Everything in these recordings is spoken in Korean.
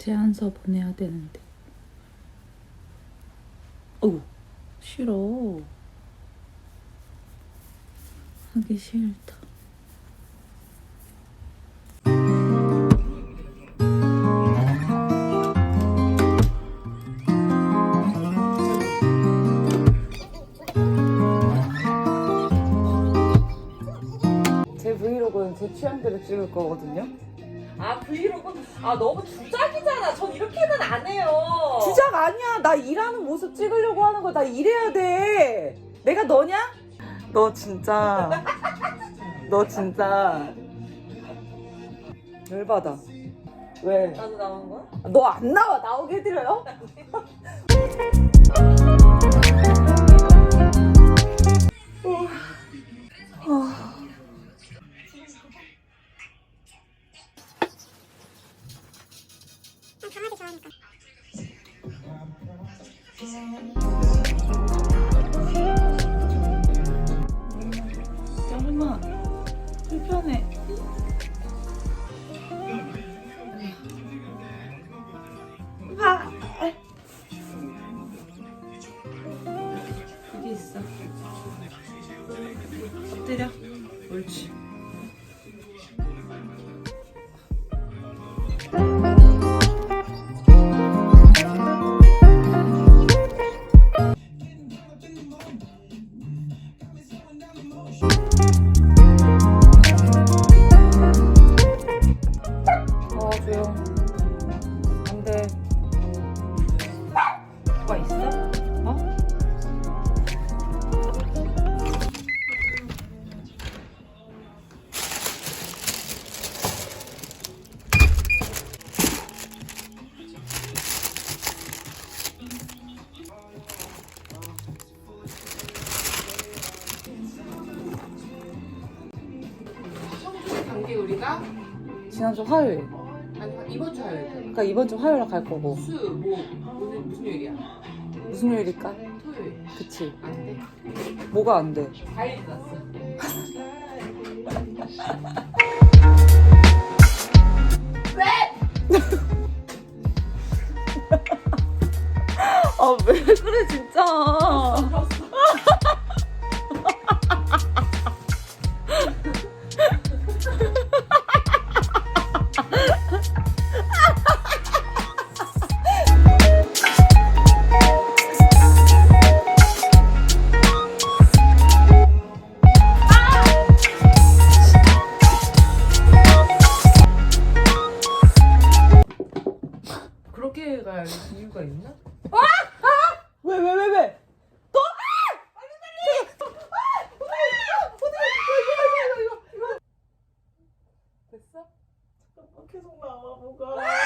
제안서 보내야 되는데. 어우, 싫어. 하기 싫다. 제 브이로그는 제 취향대로 찍을 거거든요. 아 브이로그 아 너무 주작이잖아. 전 이렇게는 안 해요. 주작 아니야. 나 일하는 모습 찍으려고 하는 거 나 일해야 돼. 내가 너냐? 너 진짜. 너 진짜. 열받아. 왜? 나도 나온 거야? 너 안 나와. 나오게 해드려요? 엎드려. 옳지. 지난주 화요일. 아니 이번 주 화요일 그러니까 이번 주 화요일 갈 거고. 수 뭐 오늘 무슨 요일이야? 무슨 요일일까? 토요일 그치. 안 돼. 뭐가 안 돼? 과일 났어. 아, 왜 그래, 진짜. 그렇게 갈 이유가 있나? 왜, 왜, 왜, 왜? 또? 됐어? 계속 나와, 뭐가.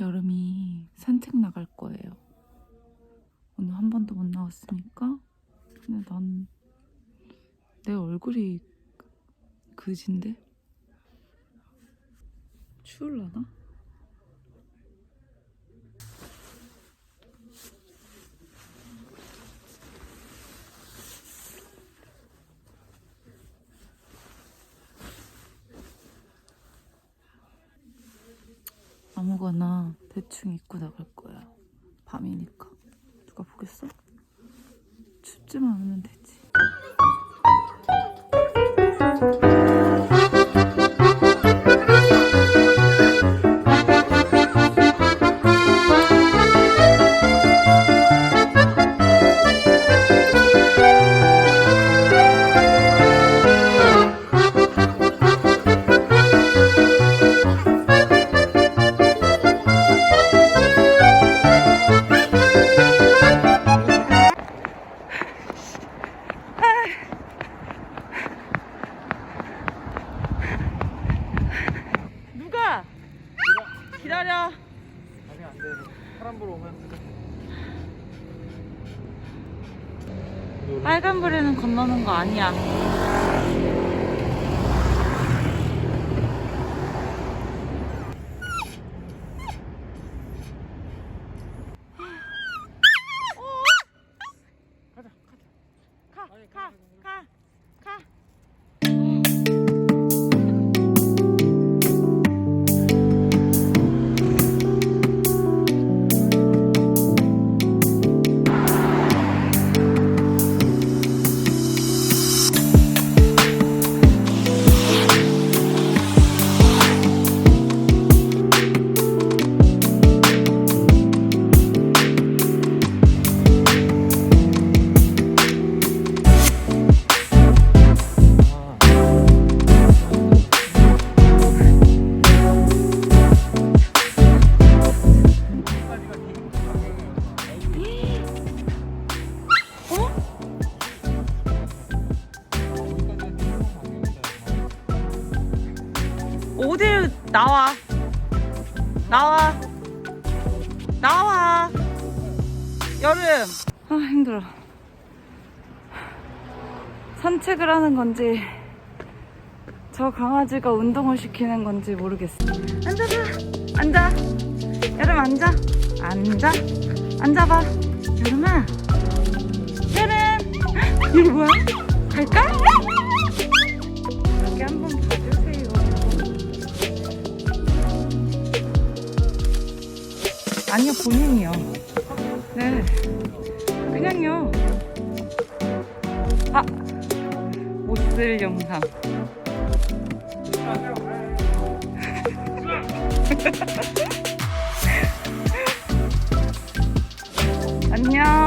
여름이 산책 나갈 거예요. 오늘 한 번도 못 나왔으니까. 근데 난 내 얼굴이 그진데? 추울라나? 아무거나 대충 입고 나갈 거야. 밤이니까. 누가 보겠어? 춥지만 않으면 되지. 기다려. 아니 안 돼. 파란 불 오면. 빨간 불에는 건너는 거 아니야. 어딜 나와. 나와. 나와. 여름. 아, 힘들어. 산책을 하는 건지, 저 강아지가 운동을 시키는 건지 모르겠어. 앉아봐. 앉아. 여름 앉아. 앉아. 앉아봐. 여름아. 여름. 이게 뭐야? 갈까? 여기 한번 봐 아니요, 본인이요. 네. 그냥요. 아! 못 쓸 영상. 안녕.